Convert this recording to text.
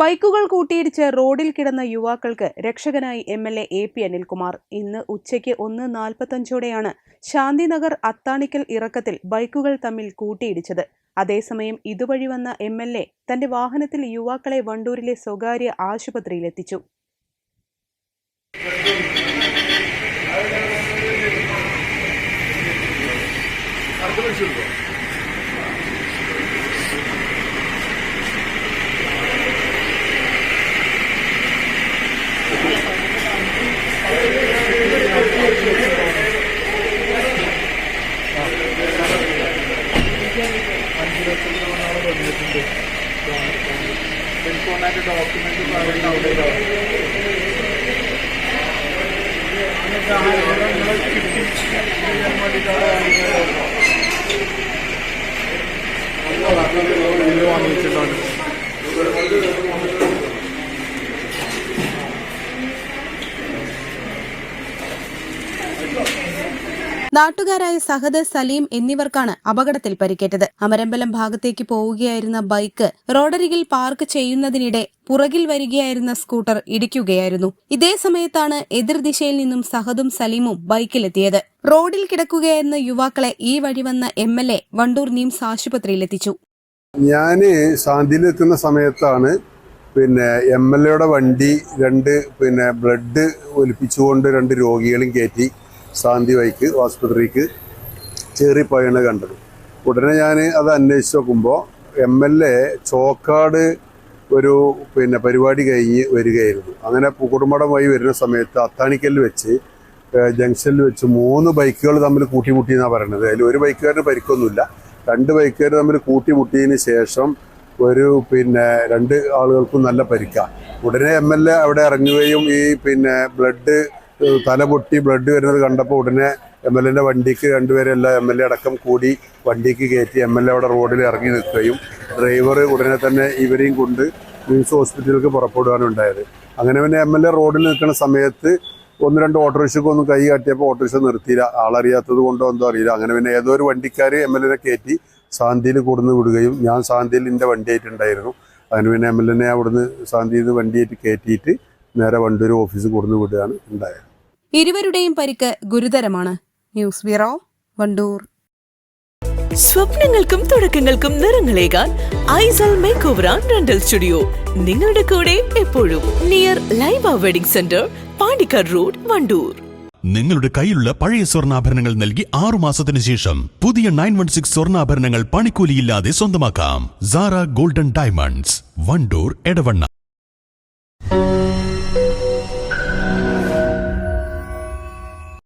ബൈക്കുകൾ കൂട്ടിയിടിച്ച് റോഡിൽ കിടന്ന യുവാക്കൾക്ക് രക്ഷകനായി M L A A P Anilkumar. ഇന്ന് ഉച്ചയ്ക്ക് ഒന്ന് നാൽപ്പത്തഞ്ചോടെയാണ് ശാന്തിനഗർ അത്താണിക്കൽ ഇറക്കത്തിൽ ബൈക്കുകൾ തമ്മിൽ കൂട്ടിയിടിച്ചത്. അതേസമയം ഇതുവഴി വന്ന എം എൽ എ തന്റെ വാഹനത്തിൽ യുവാക്കളെ വണ്ടൂരിലെ സ്വകാര്യ ആശുപത്രിയിലെത്തിച്ചു. പെൻകോണായിട്ട് ഡോക്യുമെന്റ് പറയുന്ന അവിടെ വാങ്ങിച്ചിട്ടുണ്ട് നാട്ടുകാരായ സഹദ് സലീം എന്നിവർക്കാണ് അപകടത്തിൽ പരിക്കേറ്റത്. അമരമ്പലം ഭാഗത്തേക്ക് പോവുകയായിരുന്ന ബൈക്ക് റോഡരികിൽ പാർക്ക് ചെയ്യുന്നതിനിടെ പുറകിൽ വരികയായിരുന്ന സ്കൂട്ടർ ഇടിക്കുകയായിരുന്നു. ഇതേ സമയത്താണ് എതിർദിശയിൽ നിന്നും സഹദും സലീമും ബൈക്കിലെത്തിയത്. റോഡിൽ കിടക്കുകയായിരുന്ന യുവാക്കളെ ഈ വഴി വന്ന M L A Wandoor NIMS ആശുപത്രിയിലെത്തിച്ചു. ഞാൻ ശാന്തിയിലെത്തുന്ന സമയത്താണ് പിന്നെ എം എൽ എയുടെ വണ്ടി രണ്ട് പിന്നെ ബ്ലഡ് ഒലിപ്പിച്ചുകൊണ്ട് രണ്ട് രോഗികളും കയറ്റി ശാന്തി വൈക്ക് ആസ്പത്രിക്ക് ചേറിപ്പോയാണ് കണ്ടത്. ഉടനെ ഞാൻ അത് അന്വേഷിച്ച് നോക്കുമ്പോൾ എം എൽ എ ചോക്കാട് ഒരു പിന്നെ പരിപാടി കഴിഞ്ഞ് വരികയായിരുന്നു. അങ്ങനെ കുടുംബടം വഴി വരുന്ന സമയത്ത് അത്താണിക്കലിൽ വെച്ച് ജംഗ്ഷനിൽ വെച്ച് മൂന്ന് ബൈക്കുകൾ തമ്മിൽ കൂട്ടിമുട്ടി എന്നാണ് പറയുന്നത് അതിൽ ഒരു ബൈക്കുകാരന് പരിക്കൊന്നുമില്ല. രണ്ട് ബൈക്കുകാർ തമ്മിൽ കൂട്ടിമുട്ടിയതിന് ശേഷം ഒരു പിന്നെ രണ്ട് ആളുകൾക്കും നല്ല പരിക്ക. ഉടനെ എം എൽ എ അവിടെ ഇറങ്ങുകയും ഈ പിന്നെ ബ്ലഡ് തല പൊട്ടി ബ്ലഡ് വരുന്നത് കണ്ടപ്പോൾ ഉടനെ എം എൽ എന്റെ വണ്ടിക്ക് രണ്ടുപേരെല്ലാം എം എൽ എ അടക്കം കൂടി വണ്ടിക്ക് കയറ്റി എം എൽ എ അവിടെ റോഡിൽ ഇറങ്ങി നിൽക്കുകയും ഡ്രൈവർ ഉടനെ തന്നെ ഇവരെയും കൊണ്ട് മിംസ് ഹോസ്പിറ്റലിലേക്ക് പുറപ്പെടുകയാണ് ഉണ്ടായത് അങ്ങനെ പിന്നെ എം എൽ എ റോഡിൽ നിൽക്കുന്ന സമയത്ത് ഒന്ന് രണ്ട് ഓട്ടോറിക്ഷയ്ക്ക് ഒന്ന് കൈ കാട്ടിയപ്പോൾ ഓട്ടോറിക്ഷ നിർത്തിയില്ല. ആളറിയാത്തത് കൊണ്ടോ എന്തോ അറിയില്ല. അങ്ങനെ പിന്നെ ഏതോ ഒരു വണ്ടിക്കാർ എം എൽ എനെ കയറ്റി ശാന്തിയിൽ കൊടുന്ന് വിടുകയും ഞാൻ ശാന്തിയിൽ എന്റെ വണ്ടിയായിട്ടുണ്ടായിരുന്നു അതിന് പിന്നെ എം എൽ എനെ അവിടുന്ന് ശാന്തിയിൽ നിന്ന് വണ്ടിയായിട്ട് കയറ്റിയിട്ട് നേരെ വണ്ടൂർ ഓഫീസിൽ കൊടുന്ന് വിടുകയാണ് ഉണ്ടായത്. ഇരുവരുടെയും പരിക്ക് ഗുരുതരമാണ്. News bureau Wandoor. സ്വപ്നങ്ങൾക്കും തുടക്കങ്ങൾക്കും നിറങ്ങളേകാൻ ഐസൽ മേക്ക് ഓവർ റെന്റൽ സ്റ്റുഡിയോ. നിങ്ങളുടെ കൂടെ എപ്പോഴും near Laiba wedding centre Pandikkad road Wandoor. നിങ്ങളുടെ കയ്യിലുള്ള പഴയ സ്വർണാഭരണങ്ങൾ നൽകി ആറു മാസത്തിന് ശേഷം പുതിയ നയൻ വൺ സിക്സ് സ്വർണാഭരണങ്ങൾ പണിക്കൂലിയില്ലാതെ സ്വന്തമാക്കാം. Sara golden diamonds Wandoor Edavanna.